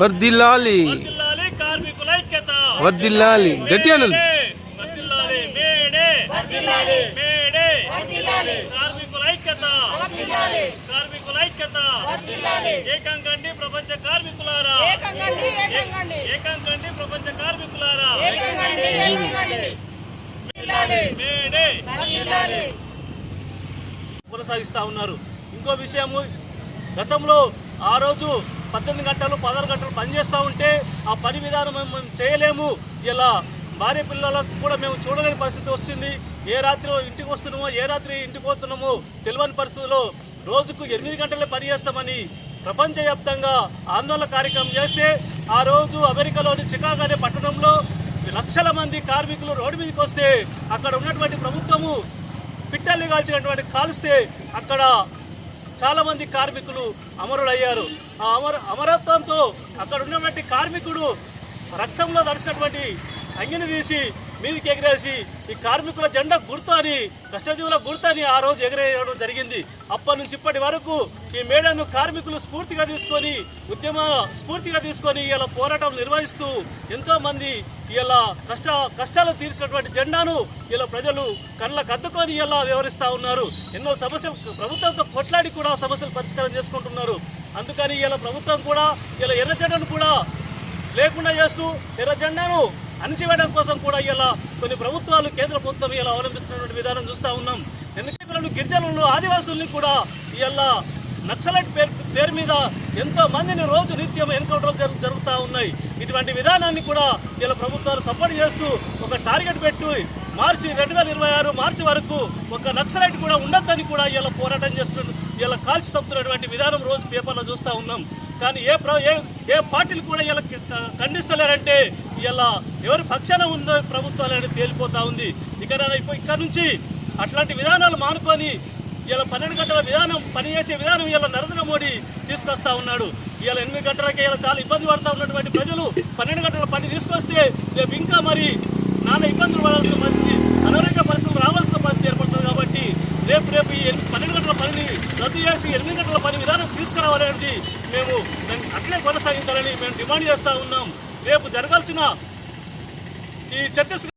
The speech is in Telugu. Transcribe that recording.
వర్దిల్లాలి. వర్ధిల్లాలి కార్మికుల ఐక్యత వర్దిల్లాలి గట్టి అనాలి వర్ధిల్లాలి మేడే. మేడే. కార్మికుల ఐక్యత కార్మికుల ఐక్యత ఏకంగండి ప్రపంచ కార్మికులారా. ఏకంగండి ఏకంగండి ఏకంగండి ప్రపంచ కార్మికులారా. ఏకంగండి ఏకంగండి మేడే. వర్ధిల్లాలి. కొనసాగిస్తా ఉన్నారు. ఇంకో విషయము గతంలో ఆ రోజు పద్దెనిమిది గంటలు పదహారు గంటలు పనిచేస్తూ ఉంటే ఆ పని విధానం మేము చేయలేము. ఇలా భార్య పిల్లలకు కూడా మేము చూడలేని పరిస్థితి వచ్చింది. ఏ రాత్రి ఇంటికి వస్తున్నామో ఏ రాత్రి ఇంటికి పోతున్నామో తెలియని పరిస్థితుల్లో రోజుకు ఎనిమిది గంటలే పని చేస్తామని ప్రపంచవ్యాప్తంగా ఆందోళన కార్యక్రమం చేస్తే ఆ రోజు అమెరికాలోని చికాగో అనే పట్టణంలో లక్షల మంది కార్మికులు రోడ్డు మీదకి వస్తే అక్కడ ఉన్నటువంటి ప్రభుత్వము పిట్టల్ని కాల్చినటువంటి కాల్స్తే అక్కడ చాలా మంది కార్మికులు అమరులయ్యారు. ఆ అమర అమరత్వంతో అక్కడ ఉన్నటువంటి కార్మికుడు రక్తంలో దడిచినటువంటి అంగిని తీసి మీదికి ఎగిరేసి ఈ కార్మికుల జెండా గుర్తు అని కష్టజీవుల గుర్తు అని ఆ రోజు ఎగిరేయడం జరిగింది. అప్పటి నుంచి ఇప్పటి వరకు ఈ మేడను కార్మికులు స్ఫూర్తిగా తీసుకొని ఉద్యమ స్ఫూర్తిగా తీసుకొని ఇలా పోరాటం నిర్వహిస్తూ ఎంతో మంది ఇలా కష్ట కష్టాలు తీర్చినటువంటి జెండాను ఇలా ప్రజలు కళ్ళ కత్తుకొని ఇలా వివరిస్తూ ఉన్నారు. ఎన్నో సమస్యలు ప్రభుత్వంతో కొట్లాడి కూడా సమస్యలు పరిష్కారం చేసుకుంటున్నారు. అందుకని ఇలా ప్రభుత్వం కూడా ఇలా ఎర్ర జెండను కూడా లేకుండా చేస్తూ ఎర్ర జెండాను అణచివేయడం కోసం కూడా ఇలా కొన్ని ప్రభుత్వాలు కేంద్ర ప్రభుత్వం ఇలా అవలంబిస్తున్నటువంటి విధానం చూస్తూ ఉన్నాం. ఎందుకంటే గిరిజనులు ఆదివాసుల్ని కూడా ఇలా నక్సలైట్ పేరు పేరు మీద ఎంతో మందిని రోజు నిత్యం ఎన్కౌంటర్లు జరు జరుగుతూ ఉన్నాయి. ఇటువంటి విధానాన్ని కూడా ఇలా ప్రభుత్వాలు సపోర్ట్ చేస్తూ ఒక టార్గెట్ పెట్టి మార్చి రెండు వేల ఇరవై ఆరు మార్చి వరకు ఒక నక్సలైట్ కూడా ఉండొద్దని కూడా ఇలా పోరాటం చేస్తున్న ఇలా కాల్చి చంపుతున్నటువంటి విధానం రోజు పేపర్లో చూస్తూ ఉన్నాం. కానీ ఏ ప్ర ఏ ఏ పార్టీలు కూడా ఇలా ఖండిస్తలేరంటే ఇలా ఎవరి పక్షాన ఉందో ప్రభుత్వాలు అనేది తేలిపోతా ఉంది. ఇక్కడ ఇక్కడ నుంచి అట్లాంటి విధానాలు మానుకొని ఇలా పన్నెండు గంటల విధానం పనిచేసే విధానం ఇలా నరేంద్ర మోడీ తీసుకొస్తా ఉన్నాడు. ఇలా ఎనిమిది గంటలకే ఇలా చాలా ఇబ్బంది పడతా ఉన్నటువంటి ప్రజలు పన్నెండు గంటల పని తీసుకొస్తే రేపు ఇంకా మరి నాన్న ఇబ్బందులు పడాల్సిన పరిస్థితి అనారోగ్య పరిస్థితులు రావాల్సిన పరిస్థితి ఏర్పడుతుంది కాబట్టి రేపు రేపు ఈ పన్నెండు గంటల పనిని రద్దు చేసి ఎనిమిది గంటల పని విధానం తీసుకురావాలనేది మేము దాన్ని అట్లే కొనసాగించాలని మేము డిమాండ్ చేస్తూ ఉన్నాం. రేపు జరగాల్సిన ఈ ఛత్తీస్గఢ్